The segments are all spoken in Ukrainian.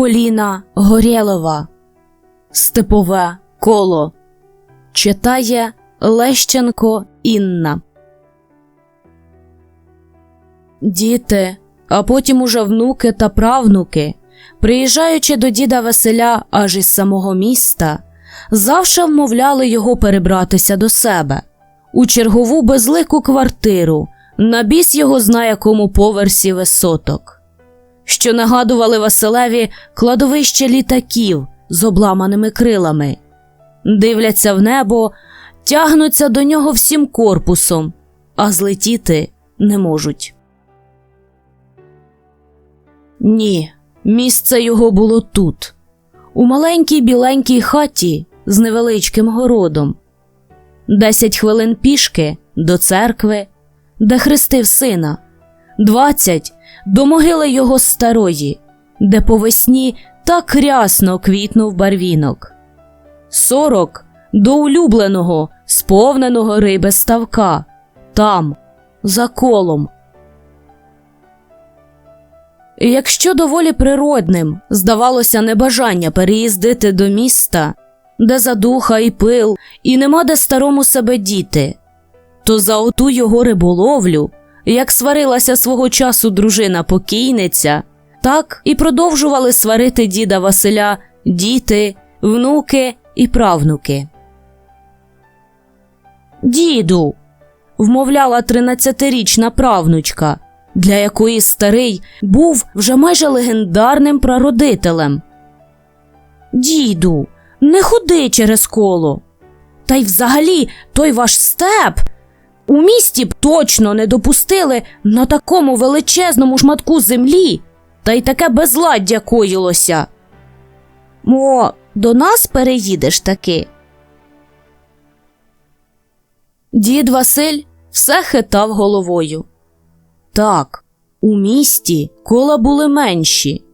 Поліна Горєлова. Степове коло. Читає Лещенко Інна. Діти, а потім уже внуки та правнуки, приїжджаючи до діда Василя аж із самого міста, завше вмовляли його перебратися до себе у чергову безлику квартиру, на біс його зна якому поверсі висоток, що нагадували Василеві кладовище літаків з обламаними крилами, дивляться в небо, тягнуться до нього всім корпусом, а злетіти не можуть. Ні, місце його було тут, у маленькій біленькій хаті з невеличким городом. Десять хвилин пішки до церкви, де хрестив сина, двадцять до могили його старої, де по весні так рясно квітнув барвінок, сорок до улюбленого, сповненого риби ставка, там, за колом. Якщо доволі природним здавалося небажання переїздити до міста, де задуха і пил, і нема де старому себе діти, то за оту його риболовлю, як сварилася свого часу дружина покійниця, так і продовжували сварити діда Василя діти, внуки і правнуки. Діду, вмовляла тринадцятирічна правнучка, для якої старий був вже майже легендарним прародителем. Діду, не ходи через коло. Та й взагалі той ваш степ у місті б точно не допустили на такому величезному шматку землі, та й таке безладдя коїлося. Мо, до нас переїдеш таки. Дід Василь все хитав головою. Так, у місті кола були менші,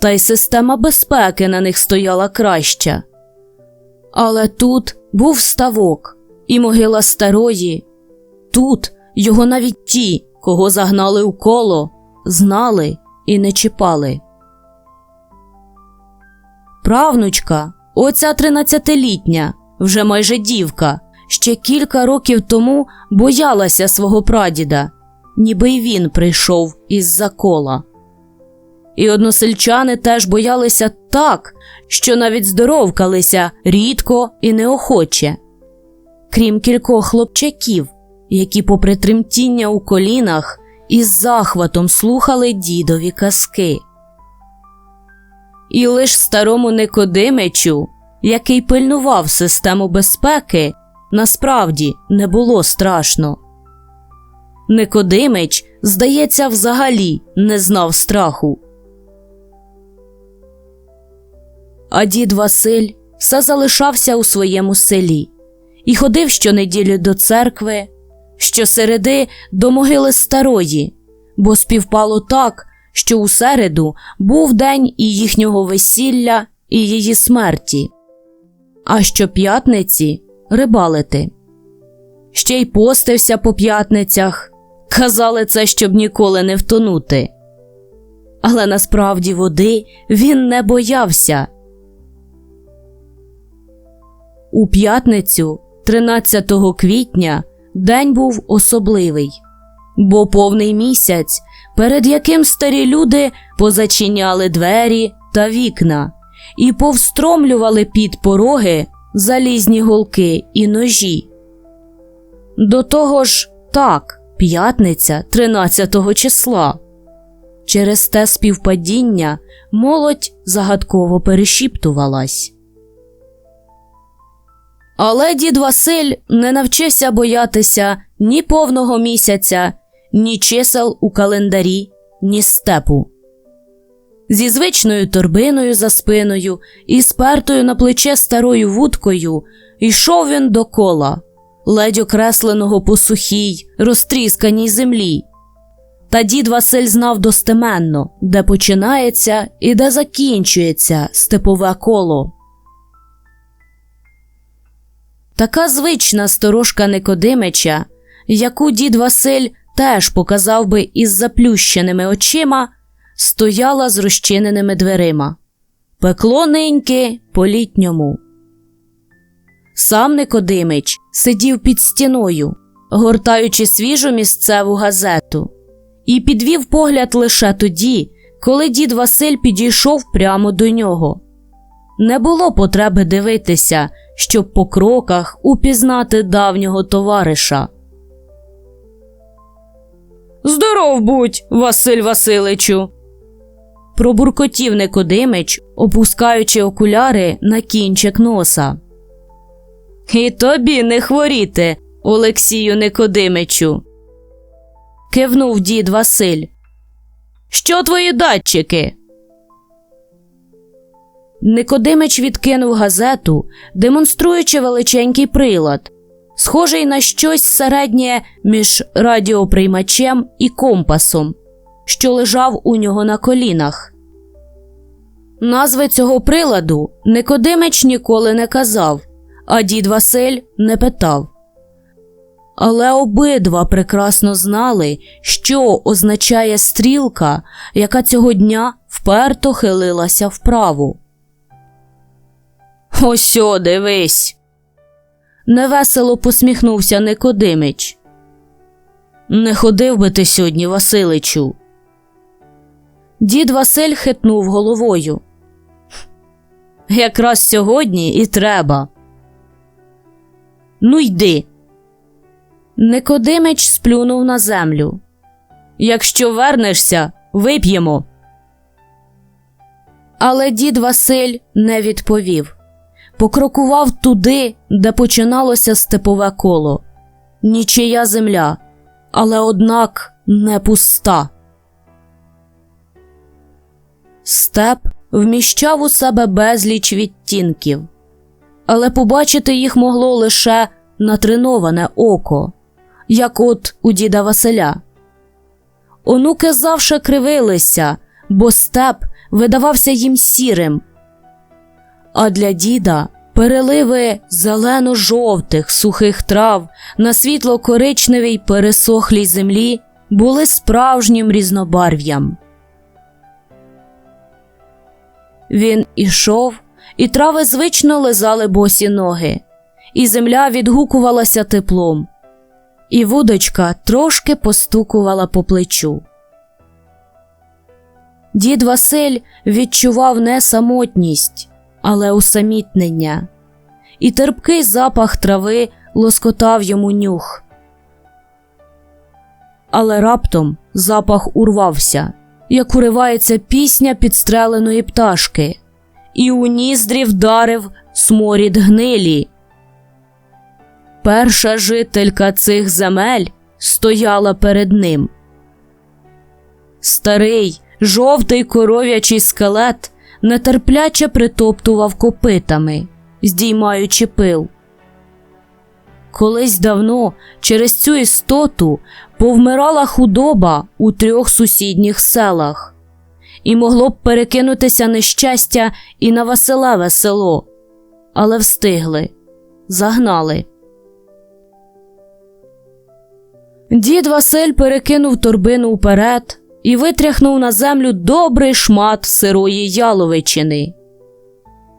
та й система безпеки на них стояла краща. Але тут був ставок і могила старої. Тут його навіть ті, кого загнали у коло, знали і не чіпали. Правнучка, оця тринадцятилітня, вже майже дівка, ще кілька років тому боялася свого прадіда, ніби й він прийшов із-за кола. І односельчани теж боялися так, що навіть здоровкалися рідко і неохоче. Крім кількох хлопчаків, які, попри тремтіння у колінах, із захватом слухали дідові казки. І лиш старому Никодимичу, який пильнував систему безпеки, насправді не було страшно. Никодимич, здається, взагалі не знав страху. А дід Василь все залишався у своєму селі і ходив щонеділі до церкви, щосереди до могили старої, бо співпало так, що у середу був день і їхнього весілля, і її смерті, а щоп'ятниці рибалити. Ще й постився по п'ятницях, казали це, щоб ніколи не втонути. Але насправді води він не боявся. У п'ятницю, 13 квітня, день був особливий, бо повний місяць, перед яким старі люди позачиняли двері та вікна і повстромлювали під пороги залізні голки і ножі. До того ж, так, п'ятниця 13 числа. Через те співпадіння молодь загадково перешіптувалась. Але дід Василь не навчився боятися ні повного місяця, ні чисел у календарі, ні степу. Зі звичною торбиною за спиною і спертою на плече старою вудкою йшов він до кола, ледь окресленого по сухій, розтрісканій землі. Та дід Василь знав достеменно, де починається і де закінчується степове коло. Така звична сторожка Никодимича, яку дід Василь теж показав би із заплющеними очима, стояла з розчиненими дверима. пекло ниньки по літньому. Сам Никодимич сидів під стіною, гортаючи свіжу місцеву газету, і підвів погляд лише тоді, коли дід Василь підійшов прямо до нього. Не було потреби дивитися, щоб по кроках упізнати давнього товариша. Здоров будь, Василь Василичу. Пробуркотів Никодимич, опускаючи окуляри на кінчик носа. І тобі не хворіти, Олексію Никодимичу. Кивнув дід Василь. Що твої датчики? Никодимич відкинув газету, демонструючи величенький прилад, схожий на щось середнє між радіоприймачем і компасом, що лежав у нього на колінах. Назви цього приладу Никодимич ніколи не казав, а дід Василь не питав. Але обидва прекрасно знали, що означає стрілка, яка цього дня вперто хилилася вправо. Ось о, дивись. Невесело посміхнувся Никодимич. Не ходив би ти сьогодні, Василичу. Дід Василь хитнув головою. Якраз сьогодні і треба. Ну йди. Никодимич сплюнув на землю. Якщо вернешся, вип'ємо. Але дід Василь не відповів. Покрокував туди, де починалося степове коло. Нічия земля, але однак не пуста. Степ вміщав у себе безліч відтінків, але побачити їх могло лише натреноване око, як от у діда Василя. Онуки завше кривилися, бо степ видавався їм сірим. А для діда переливи зелено-жовтих сухих трав на світло-коричневій пересохлій землі були справжнім різнобарв'ям. Він ішов, і трави звично лизали босі ноги, і земля відгукувалася теплом, і вудочка трошки постукувала по плечу. Дід Василь відчував не самотність, але усамітнення, і терпкий запах трави лоскотав йому нюх. Але раптом запах урвався, як уривається пісня підстреленої пташки, і у ніздрі вдарив сморід гнилі. Перша жителька цих земель стояла перед ним. Старий, жовтий коров'ячий скелет нетерпляче притоптував копитами, здіймаючи пил. Колись давно через цю істоту повмирала худоба у трьох сусідніх селах, і могло б перекинутися нещастя і на Василеве село, але встигли, загнали. Дід Василь перекинув торбину вперед і витряхнув на землю добрий шмат сирої яловичини.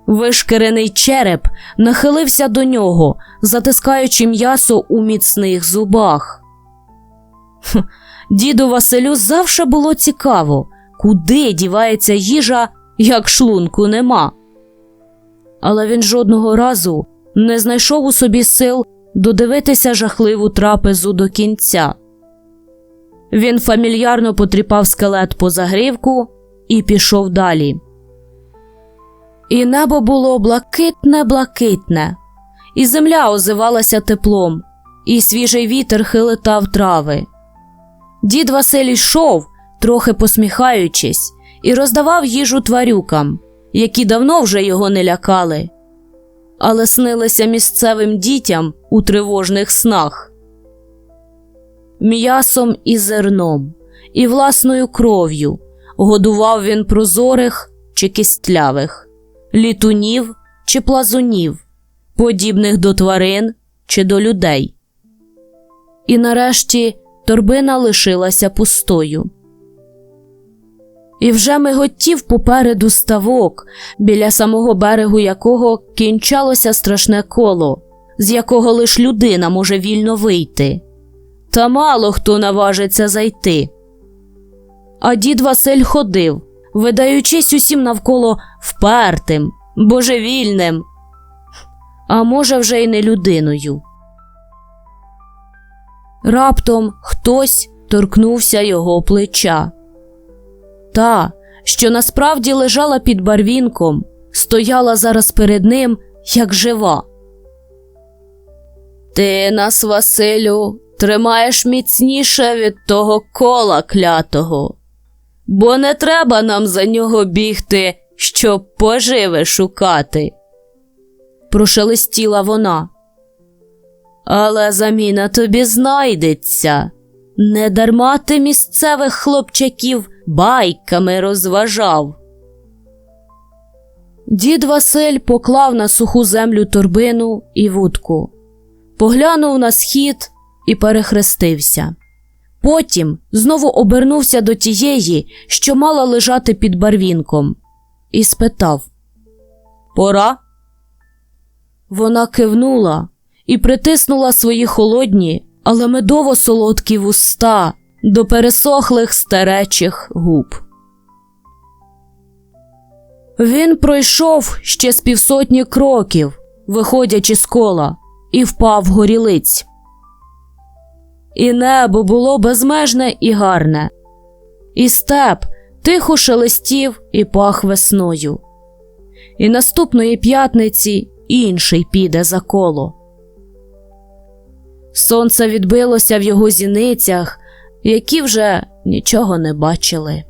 Вишкірений череп нахилився до нього, затискаючи м'ясо у міцних зубах. Діду Василю завше було цікаво, куди дівається їжа, як шлунку нема. Але він жодного разу не знайшов у собі сил додивитися жахливу трапезу до кінця. Він фамільярно потріпав скелет по загривку і пішов далі. І небо було блакитне, блакитне, і земля озивалася теплом, і свіжий вітер хилитав трави. Дід Василь йшов, трохи посміхаючись, і роздавав їжу тварюкам, які давно вже його не лякали, але снилися місцевим дітям у тривожних снах. М'ясом і зерном, і власною кров'ю годував він прозорих чи кістлявих літунів чи плазунів, подібних до тварин чи до людей. І нарешті торбина лишилася пустою. і вже миготів попереду ставок, біля самого берегу якого кінчалося страшне коло, з якого лиш людина може вільно вийти. Та мало хто наважиться зайти. А дід Василь ходив, видаючись усім навколо впертим, божевільним, а може, вже й не людиною. Раптом хтось торкнувся його плеча. Та, що насправді лежала під барвінком, стояла зараз перед ним, як жива. Ти нас, Василю, тримаєш міцніше від того кола клятого, бо не треба нам за нього бігти, щоб поживи шукати. Прошелестіла вона. Але заміна тобі знайдеться. Не дарма ти місцевих хлопчаків байками розважав. Дід Василь поклав на суху землю торбину і вудку, поглянув на схід і перехрестився. Потім знову обернувся до тієї, що мала лежати під барвінком, і спитав Пора? Вона кивнула і притиснула свої холодні, але медово солодкі вуста до пересохлих старечих губ. Він пройшов ще з півсотні кроків, виходячи з кола, і впав горілиць. І небо було безмежне і гарне, і степ тихо шелестів і пах весною. І наступної п'ятниці інший піде за коло. Сонце відбилося в його зіницях, які вже нічого не бачили.